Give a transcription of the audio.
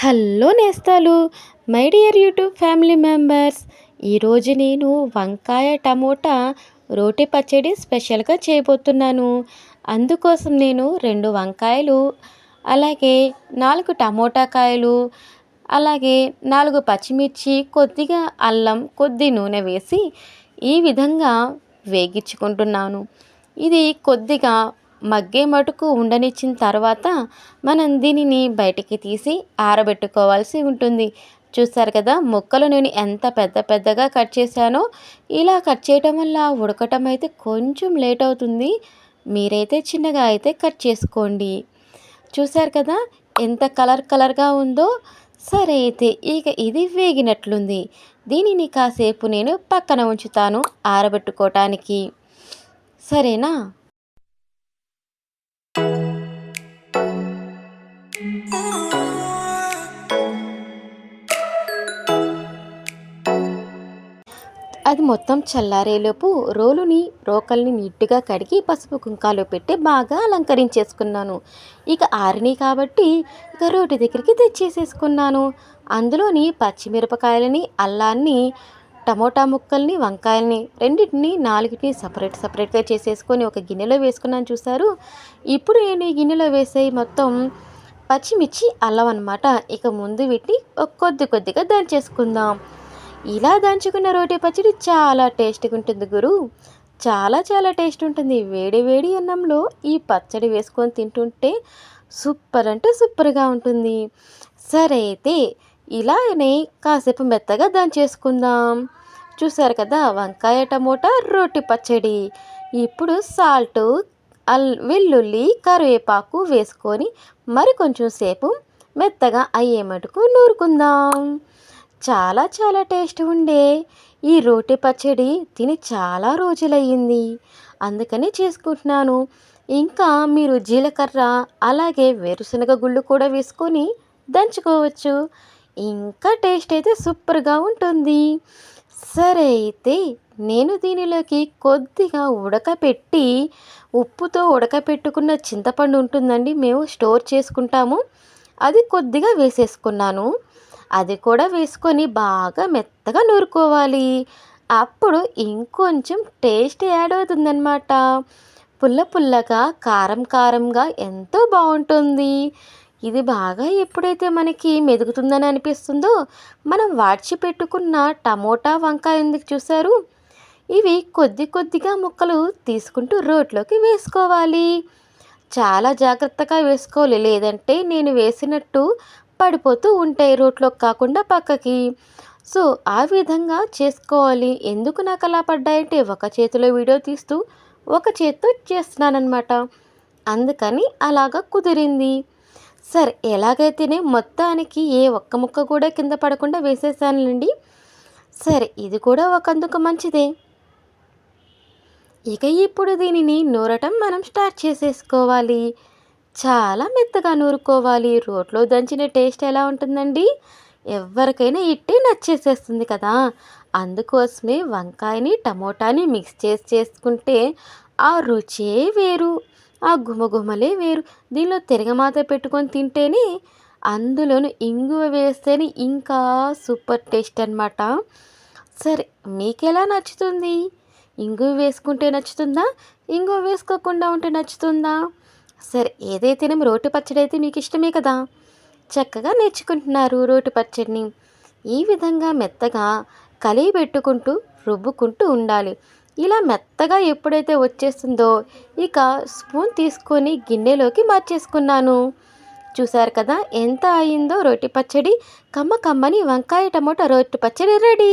Hello నేస్తాలు my dear YouTube family members. ఈరోజు నేను వంకాయ టమోటా రోటి పచ్చడి స్పెషల్గా చేయబోతున్నాను. అందుకోసం నేను రెండు వంకాయలు అలాగే నాలుగు టమోటా కాయలు అలాగే నాలుగు పచ్చిమిర్చి కొద్దిగా అల్లం కొద్ది నూనె వేసి ఈ విధంగా వేగించుకుంటున్నాను. ఇది కొద్దిగా మగ్గే మటుకు ఉండనిచ్చిన తర్వాత మనం దీనిని బయటికి తీసి ఆరబెట్టుకోవాల్సి ఉంటుంది. చూస్తారు కదా ముక్కలు నేను ఎంత పెద్ద పెద్దగా కట్ చేశానో ఇలా కట్ చేయటం వల్ల ఉడకటం అయితే కొంచెం లేట్ అవుతుంది. మీరైతే చిన్నగా అయితే కట్ చేసుకోండి. చూసారు కదా ఎంత కలర్ కలర్గా ఉందో. సరే అయితే ఇక ఇది వేగినట్లుంది. దీనిని కాసేపు నేను పక్కన ఉంచుతాను ఆరబెట్టుకోవటానికి సరేనా? అది మొత్తం చల్లారేలోపు రోలుని రోకల్ని నీట్గా కడిగి పసుపు కుంకాలో పెట్టి బాగా అలంకరించేసుకున్నాను. ఇక ఆరిని కాబట్టి ఇక రోటి దగ్గరికి తెచ్చేసేసుకున్నాను. అందులోని పచ్చిమిరపకాయలని అల్లాన్ని టమోటా ముక్కల్ని వంకాయల్ని రెండింటిని నాలుగిటిని సపరేట్ సపరేట్గా చేసేసుకొని ఒక గిన్నెలో వేసుకున్నాను చూసారు ఇప్పుడు నేను ఈ గిన్నెలో వేసే మొత్తం పచ్చిమిర్చి అల్లం అనమాట ఇక ముందు పెట్టి కొద్ది కొద్దిగా దంచేసుకుందాం. ఇలా దంచుకున్న రోటి పచ్చడి చాలా టేస్ట్గా ఉంటుంది గురు. చాలా చాలా టేస్ట్ ఉంటుంది. వేడి వేడి అన్నంలో ఈ పచ్చడి వేసుకొని తింటుంటే సూపర్ అంటే సూపర్గా ఉంటుంది. సరే అయితే ఇలానే కాసేపు మెత్తగా దంచేసుకుందాం. చూసారు కదా వంకాయ టమోటా రోటి పచ్చడి. ఇప్పుడు సాల్ట్ అల్ వెల్లుల్లి కరివేపాకు వేసుకొని మరి కొంచెం సేపు మెత్తగా అయ్యే మటుకు నూరుకుందాం. చాలా చాలా టేస్ట్ ఉండే. ఈ రోటి పచ్చడి తిని చాలా రోజులయ్యింది. అందుకని చేసుకుంటున్నాను. ఇంకా మీరు జీలకర్ర అలాగే వేరుశనగ గుళ్ళు కూడా వేసుకొని దంచుకోవచ్చు. ఇంకా టేస్ట్ అయితే సూపర్గా ఉంటుంది. సరే అయితే నేను దీనిలోకి కొద్దిగా ఉడకపెట్టి ఉప్పుతో ఉడకపెట్టుకున్న చింతపండు ఉంటుందండి మేము స్టోర్ చేసుకుంటాము. అది కొద్దిగా వేసేసుకున్నాను. అది కూడా వేసుకొని బాగా మెత్తగా నూరుకోవాలి. అప్పుడు ఇంకొంచెం టేస్ట్ యాడ్ అవుతుందన్నమాట. పుల్ల పుల్లగా కారం కారంగా ఎంతో బాగుంటుంది. ఇది బాగా ఎప్పుడైతే మనకి మెదుగుతుందని అనిపిస్తుందో మనం వాడ్చి పెట్టుకున్న టమోటా వంకాయ ఎందుకు చూసారు ఇవి కొద్ది కొద్దిగా ముక్కలు తీసుకుంటూ రోట్లోకి వేసుకోవాలి. చాలా జాగ్రత్తగా వేసుకోవాలి. లేదంటే నేను వేసినట్టు పడిపోతూ ఉంటాయి రోట్లోకి కాకుండా పక్కకి. సో ఆ విధంగా చేసుకోవాలి. ఎందుకు నాకు అలా పడ్డాయంటే ఒక చేతిలో వీడియో తీస్తూ ఒక చేత్తో చేస్తున్నానమాట అందుకని అలాగా కుదిరింది. సరే ఎలాగైతేనే మొత్తానికి ఏ ఒక్క ముక్క కూడా కింద పడకుండా వేసేసానులేండి. సరే ఇది కూడా ఒకందుకు మంచిదే. ఇక ఇప్పుడు దీనిని నూరటం మనం స్టార్ట్ చేసేసుకోవాలి. చాలా మెత్తగా నూరుకోవాలి. రోట్లో దంచిన టేస్ట్ ఎలా ఉంటుందండి? ఎవరికైనా ఇట్టే నచ్చేసేస్తుంది కదా. అందుకోసమే వంకాయని టమోటాని మిక్స్ చేసి చేసుకుంటే ఆ రుచే వేరు. ఆ గుమగుమలే వేరు. దీనిలో తిరగమాత పెట్టుకొని తింటేనే అందులోను ఇంగువ వేస్తేనే ఇంకా సూపర్ టేస్ట్ అనమాట సరే మీకు ఎలా నచ్చుతుంది? ఇంగువ వేసుకుంటే నచ్చుతుందా? ఇంగువ వేసుకోకుండా ఉంటే నచ్చుతుందా? సరే ఏదైతేనేమి రోటి పచ్చడి అయితే మీకు ఇష్టమే కదా. చక్కగా నేర్చుకుంటున్నారు రోటి పచ్చడిని. ఈ విధంగా మెత్తగా కలిగి పెట్టుకుంటూ రుబ్బుకుంటూ ఉండాలి. ఇలా మెత్తగా ఎప్పుడైతే వచ్చేస్తుందో ఇక స్పూన్ తీసుకొని గిన్నెలోకి మార్చేసుకున్నాను. చూసారు కదా ఎంత అయిందో రొట్టి పచ్చడి. కమ్మ కమ్మని వంకాయ టమోటా రోటి పచ్చడి రెడీ.